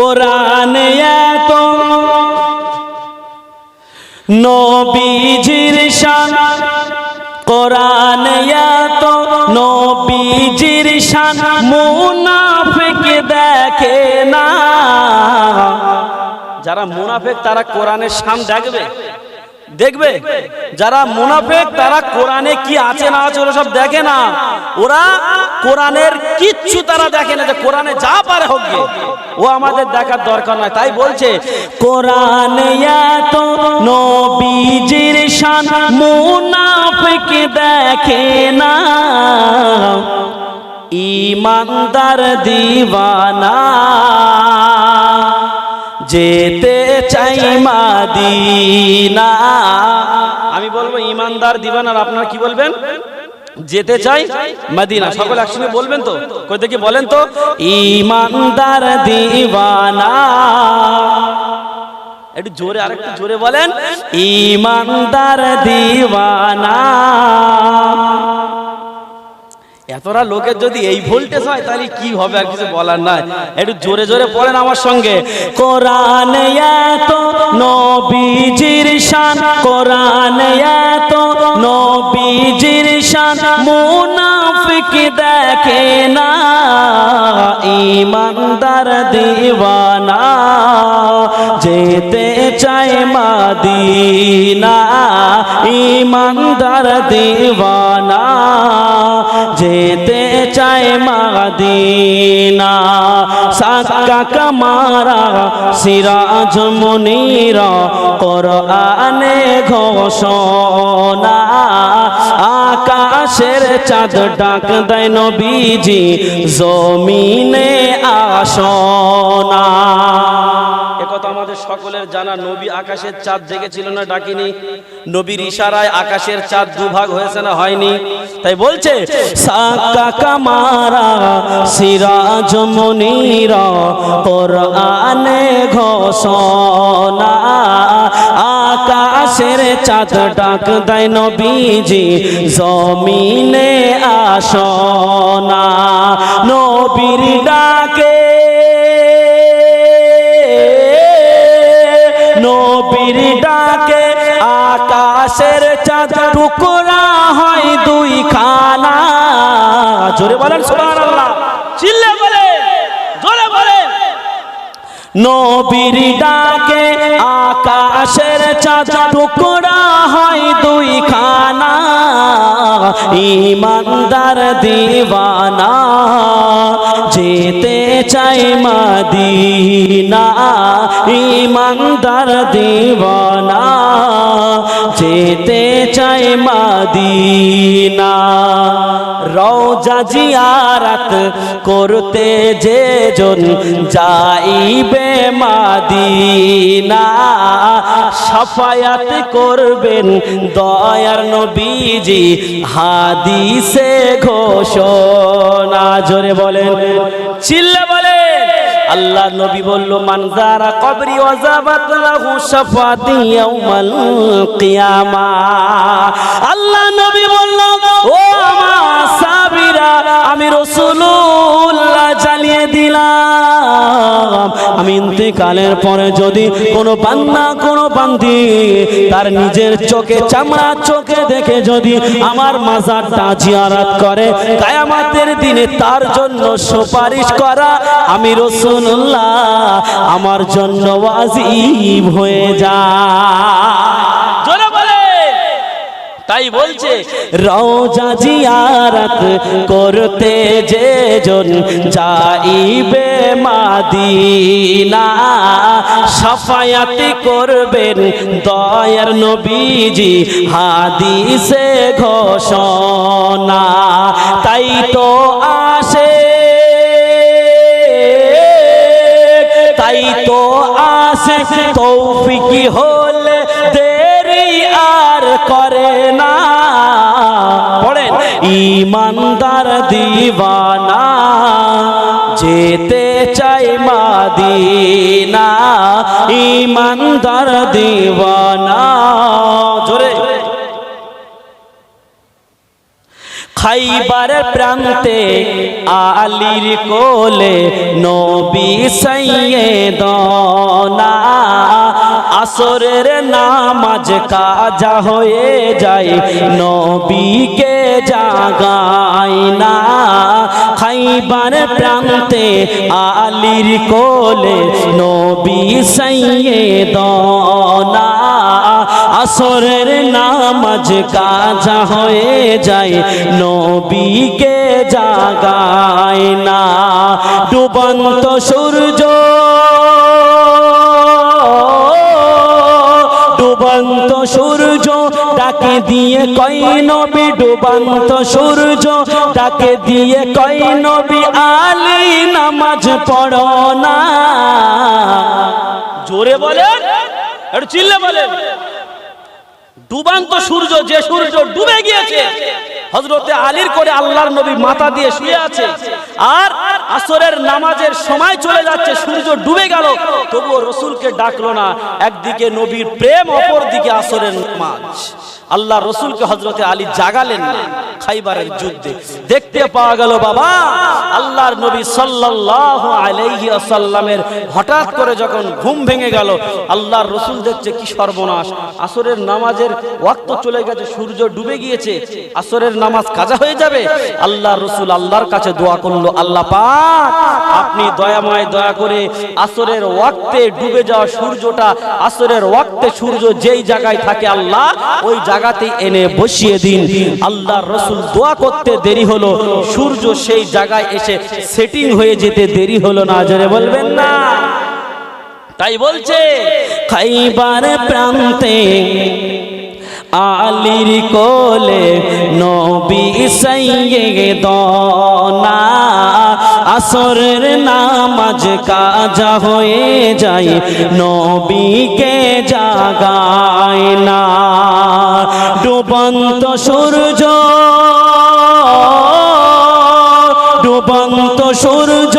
কোরআনে এত নবীজির শান, কোরআনে এত নবীজির শান, মুনাফিক দেখে না। যারা মুনাফিক, তারা কোরআনের শান দেখবে। দেখবে? যারা মুনাফেক, তারা কোরআনে কি আছে না আছে ওরা সব দেখে না। ওরা কোরআনের কিচ্ছু তারা দেখে না যে কোরআনে যা পারে হোক গে। ও আমাদের দেখার দরকার নয়, তাই বলছে, কোরআন এত নবীজির শান, মুনাফিক দেখে না। ইমানদার দিওয়ানা। যেতে চাই মাদিনা। আমি বলব ইমানদার দিবানার আপনারা কি বলবেন? যেতে চাই মদিনা। সকল একসঙ্গে বলবেন তো? কই দেখি বলেন তো? ইমানদার দিবানা একটু জোরে, আরেকটু জোরে বলেন। ইমানদার দিওয়ানা। এতটা লোকের যদি এই ভোল্টেজ হয়, তাহলে কি হবে? আর কিছু বলার নাই। একটু জোরে জোরে পড়েন আমার সঙ্গে। কোরআন এত নবীজির শান, কোরআন এত নবীজির শান, মুনাফিক দেখে না, ইমানদার দিওয়ানা, যেতে চায় মাদিনা, ইমানদার দিওয়ানা। মাদিনা। সাক্কা কামারা সিরাজ মুনিরা কোরআনে ঘোষণা। আকাশের চাঁদ ডাক দেয় নবীজি, জমিনে আসনা। একথা আমাদের সকলের জানা, নবী আকাশের চাঁদ দেখেছিল না ডাকিনি। নবীর ইশারায় আকাশের চাঁদ দুভাগ হয়েছে না হয়নি। তাই বলছে সাক্কা কামারা, সিরাজ মুনিরা, কোরআনে ঘোষণা আকাশের চাঁদ ডাক দেয় নবীজি, জমিনে আসনা, নবীর ডাকে। নবীর ডাকে, আকাশের চাঁদ টুকরা হয় দুই খানা জোরে বলেন সুবহানাল্লাহ। চিল্লে বলে জোরে বলেন নবীর ডাকে আকাশের চাঁদ টুকরা হয় দুই খানা ইমানদার দিওয়ানা, যেতে চাই মাদিনা। ইমানদার দিওয়ানা, যেতে চাই মাদিনা। রওজা জিয়ারাত করতে যে জন যাইবে মাদিনা সাফায়াত করবেন দয়ার নবীজি হাদিসে ঘোষণা। জোরে বলেন, চিল্লে বলেন। আল্লাহ নবী বলল মানজারা কবরি ওয়াজাবাত লাহু শাফাতি ইয়াউমাল কিয়ামা। আল্লাহ নবী বলল, ও আমি রাসূলুল্লাহ জানিয়ে দিলাম। আমি পরে যদি কোনো কোনো তার নিজের চোখে, চামড়া চোখে দেখে যদি আমার মাজারটা জিয়ারত করে, কায়ামাতের দিনে তার জন্য সুপারিশ করা, আমি রসুল্লাহ আমার জন্য ওয়াজিব হয়ে যায়। তাই বলছে, রওজা জিয়ারত করতে যে জন যাইবে মাদিনা। সাফায়াত করবেন দয়ার নবীজি হাদিসে ঘোষণা। তাই তো আসে, তাই তো আসে, তৌফিকি হলে দেরি আর করে। ইমানদার দিওয়ানা যেতে চাই মাদিনা। ইমানদার দিওয়ানা জোরে। খাইবারের প্রান্তে আলির কোলে নবী সৈয়দনা আসরের নামাজ কাজা হয়ে যায়, নবীকে জাগায় না। খাইবার প্রান্তে আলির কোলে নবী সৈয়দনা আসরের নামাজ কাজা হয়ে যায়, নবীকে জাগায় না। ডুবন্ত সূর্য দিয়ে কই নবী ডুবন্ত সূর্য? তাকে দিয়ে কই নবী আলী নামাজ পড়ো না। জোরে বলেন? একটু চিল্লে বলেন। ডুবান্ত সূর্য, যে সূর্য ডুবে গিয়েছে হজরতে আলীর করে আল্লাহর নবী মাথা দিয়ে শুয়ে আছে। আর আসরের নামাজের সময় চলে যাচ্ছে, সূর্য ডুবে গেল, তবুও রসুলকে ডাকলো না। একদিকে নবীর প্রেম অপর দিকে আসরের নামাজ। আল্লাহ রসুলকে হজরতে আলী জাগালেন না, খাইবারের যুদ্ধে। দেখতে পাওয়া গেল, বাবা। আল্লাহর নবী সাল্লাল্লাহু আলাইহি আসাল্লামের হঠাৎ করে যখন ঘুম ভেঙে গেল, আল্লাহর রসুল দেখছে কি সর্বনাশ। আসরের নামাজের ওয়াক্ত চলে গেছে, সূর্য ডুবে গিয়েছে, আসরের নামাজ কাজা হয়ে যাবে। আল্লাহর রসুল আল্লাহর কাছে দোয়া করল, আল্লাহ পাক, আপনি দয়াময় দয়া করে আসরের ওয়াক্তে ডুবে যাওয়া সূর্যটা, আসরের ওয়াক্তে সূর্য যেই জায়গায় থাকে আল্লাহ, ওই জায়গাতে এনে বসিয়ে দিন। আল্লাহর রসুল দোয়া করতে দেরি হলো সূর্য সেই জায়গায় এসে সেটিং হয়ে যেতে দেরি হলো না, জোরে বলবেন না। তাই বলছে, খাইবার প্রান্তে আলির কোলে নবী সৈয়দনা আসরের নামাজ কাজা হয়ে যায়, নবীকে জাগায় না। ডুবন্ত সূর্য ডুবন্ত সূর্য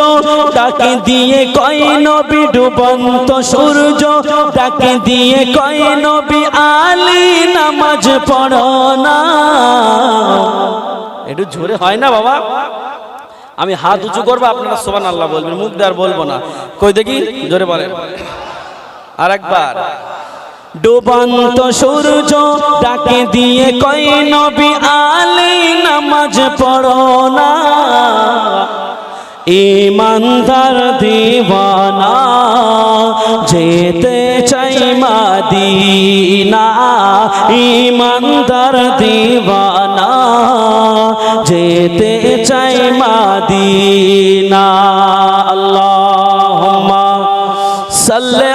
ডাকে দিয়ে কই নবী ডুবন্ত সূর্য ডাকে দিয়ে কই নবী আলী নামাজ পড়ো না। একটু জোরে হয় না বাবা? আমি হাত উঁচু করব আপনারা সোবান আল্লাহ বলবেন মুখ দেওয়ার বলব না। কই দেখি? জোরে বলেন। আর একবার ডুবন্ত সূর্য ডাকে দিয়ে কই নবী আলী নামাজ পড়ো না। ইমানদার দিওয়ানা যেতে চাই মাদিনা। ইমানদার দিওয়ানা যেতে চাই মাদিনা। আল্লাহ সাল্লি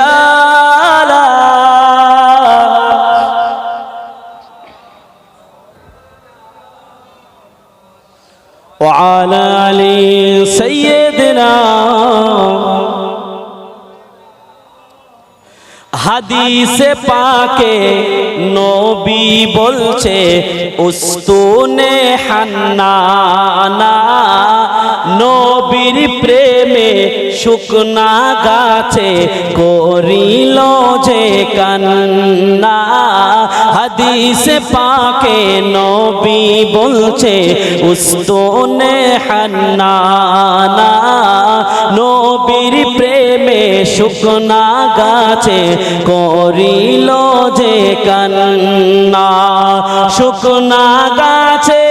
হাদিসে পাকে নবী বলছে, উস্তুনে হান্নানা, নবীর প্রেমে শুকনা গাছে করিল যে কান্না। হাদিসে পাকে নবী বলছে, উস্তুনে হান্নানা, নবীর প্রেমে শুকনা গাছে করিল যে কান্না। শুকনা গাছে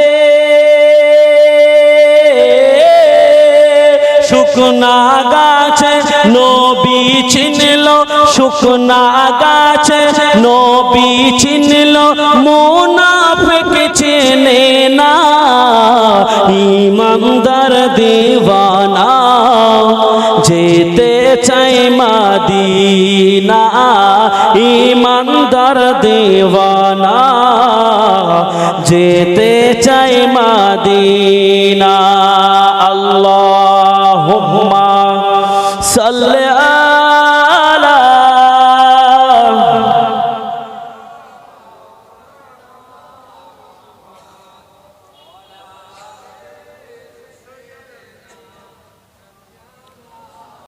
শুকনা গাছে নবী চিনল, শুকনা গাছে নবী চিনল। মুনাফিক চেনে যেতে চাই মাদিনা।